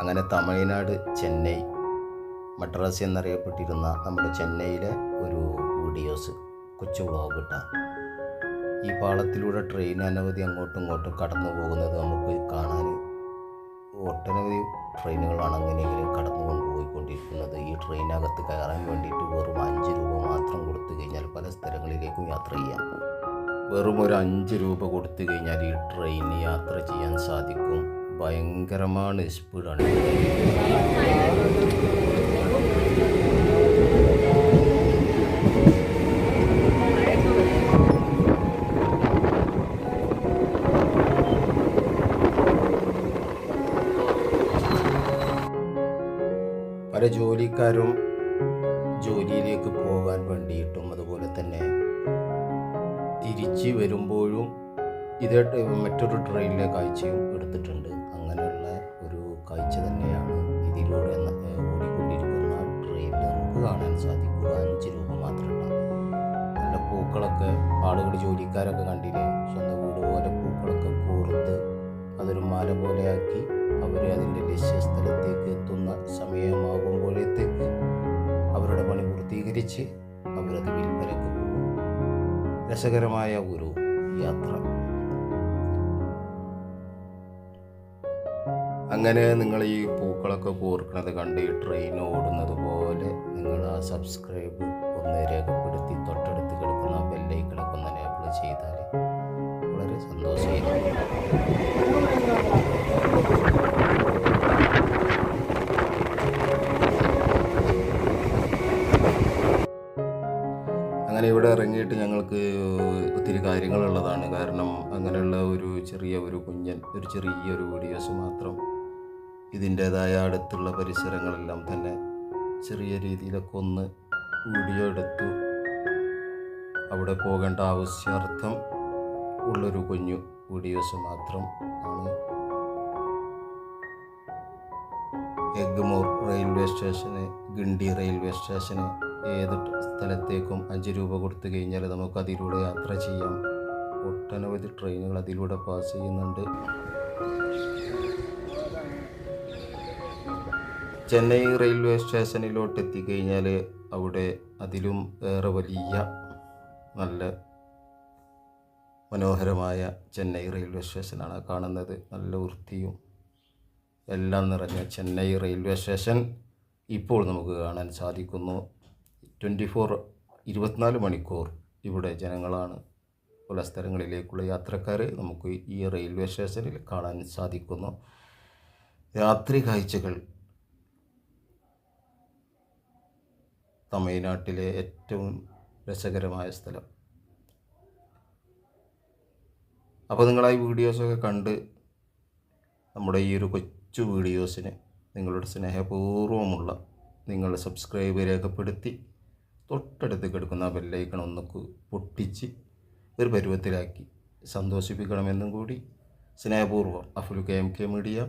അങ്ങനെ തമിഴ്നാട് ചെന്നൈ മദ്രാസ് എന്നറിയപ്പെട്ടിരുന്ന നമ്മുടെ ചെന്നൈയിലെ ഒരു വീഡിയോസ് കൊച്ചു വ്ളോഗ് ഈ പാളത്തിലൂടെ ട്രെയിൻ അനവധി അങ്ങോട്ടും ഇങ്ങോട്ടും കടന്നു പോകുന്നത് നമുക്ക് കാണാൻ ഒട്ടനവധി ട്രെയിനുകളാണ് അങ്ങനെയെങ്കിലും കടന്നുകൊണ്ട് കടന്നു കൊണ്ടുപോയിക്കൊണ്ടിരിക്കുന്നത് ഈ ട്രെയിനകത്ത് കയറാൻ വേണ്ടിയിട്ട് വെറും അഞ്ച് രൂപ മാത്രം കൊടുത്തു കഴിഞ്ഞാൽ പല സ്ഥലങ്ങളിലേക്കും യാത്ര ചെയ്യാം. വെറും ഒരു അഞ്ച് രൂപ കൊടുത്തു കഴിഞ്ഞാൽ ഈ ട്രെയിൻ യാത്ര ചെയ്യാൻ സാധിക്കും. ഭയങ്കരമാണ് സ്പീഡാണ്. പല ജോലിക്കാരും ജോലിയിലേക്ക് പോകാൻ വേണ്ടിയിട്ടും അതുപോലെ തന്നെ തിരിച്ച് വരുമ്പോഴും ഇതേ മറ്റൊരു ട്രെയിനിലെ കാഴ്ചയും എടുത്തിട്ടുണ്ട്. അങ്ങനെയുള്ള ഒരു കാഴ്ച തന്നെയാണ് ഇതിലൂടെ ഓടിക്കൊണ്ടിരിക്കുന്ന ട്രെയിനിൽ നമുക്ക് കാണാൻ സാധിക്കുക അഞ്ച് രൂപ മാത്രമാണ് നല്ല പൂക്കളൊക്കെ ആളുകൾ ജോലിക്കാരൊക്കെ കണ്ടില്ലേ? സ്വന്തം വീട് പോലെ പൂക്കളൊക്കെ കോർത്ത് അതൊരു മാല പോലെയാക്കി അവർ അതിന്റെ ലക്ഷ്യസ്ഥലത്തേക്ക് എത്തുന്ന സമയമാകുമ്പോഴത്തേക്ക് അവരുടെ പണി പൂർത്തീകരിച്ച് അവരത് വിൽപ്പനയ്ക്ക് പോകും. രസകരമായ ഒരു യാത്ര. അങ്ങനെ നിങ്ങൾ ഈ പൂക്കളൊക്കെ കൂർക്കണത് കണ്ട് ഈ ട്രെയിൻ ഓടുന്നത് പോലെ നിങ്ങൾ ആ സബ്സ്ക്രൈബ് ഒന്ന് രേഖപ്പെടുത്തി തൊട്ടടുത്ത് കിടക്കുന്ന ബെല്ലൈക്കണൊക്കെ ഒന്ന് എനേബിൾ ചെയ്താൽ വളരെ സന്തോഷമായിരിക്കും. അങ്ങനെ ഇവിടെ ഇറങ്ങിയിട്ട് ഞങ്ങൾക്ക് ഒത്തിരി കാര്യങ്ങളുള്ളതാണ്. കാരണം അങ്ങനെയുള്ള ഒരു ചെറിയ ഒരു കുഞ്ഞൻ ഒരു ചെറിയൊരു വീഡിയോസ് മാത്രം ഇതിന്റേതായ അടുത്തുള്ള പരിസരങ്ങളെല്ലാം തന്നെ ചെറിയ രീതിയിലൊക്കെ ഒന്ന് വീഡിയോ എടുത്തു. അവിടെ പോകേണ്ട ആവശ്യാർത്ഥം ഉള്ളൊരു കുഞ്ഞു വീഡിയോസ് മാത്രം ആണ്. എഗ്മോർ റെയിൽവേ സ്റ്റേഷന് ഗിണ്ടി റെയിൽവേ സ്റ്റേഷന് ഏത് സ്ഥലത്തേക്കും അഞ്ച് രൂപ കൊടുത്തു കഴിഞ്ഞാൽ നമുക്ക് അതിലൂടെ യാത്ര ചെയ്യാം. ഒട്ടനവധി ട്രെയിനുകൾ അതിലൂടെ പാസ് ചെയ്യുന്നുണ്ട്. ചെന്നൈ റെയിൽവേ സ്റ്റേഷനിലോട്ട് എത്തിക്കഴിഞ്ഞാൽ അവിടെ അതിലും ഏറെ വലിയ നല്ല മനോഹരമായ ചെന്നൈ റെയിൽവേ സ്റ്റേഷനാണ് കാണുന്നത്. നല്ല വൃത്തിയും എല്ലാം നിറഞ്ഞ ചെന്നൈ റെയിൽവേ സ്റ്റേഷൻ ഇപ്പോൾ നമുക്ക് കാണാൻ സാധിക്കുന്നു. ട്വന്റി ഫോർ ഇരുപത്തിനാല് മണിക്കൂർ ഇവിടെ ജനങ്ങളാണ് പല സ്ഥലങ്ങളിലേക്കുള്ള യാത്രക്കാർ നമുക്ക് ഈ റെയിൽവേ സ്റ്റേഷനിൽ കാണാൻ സാധിക്കുന്നു. രാത്രി കാഴ്ചകൾ തമിഴ്നാട്ടിലെ ഏറ്റവും രസകരമായ സ്ഥലം. അപ്പോൾ നിങ്ങൾ ആ വീഡിയോസൊക്കെ കണ്ട് നമ്മുടെ ഈ ഒരു കൊച്ചു വീഡിയോസിന് നിങ്ങളുടെ സ്നേഹപൂർവമുള്ള നിങ്ങളുടെ സബ്സ്ക്രൈബ് രേഖപ്പെടുത്തി തൊട്ടടുത്ത് കിടക്കുന്ന ബെല്ലൈക്കൺ ഒന്ന് പൊട്ടിച്ച് ഒരു പരുവത്തിലാക്കി സന്തോഷിപ്പിക്കണമെന്നും കൂടി. സ്നേഹപൂർവം Afful K M K media.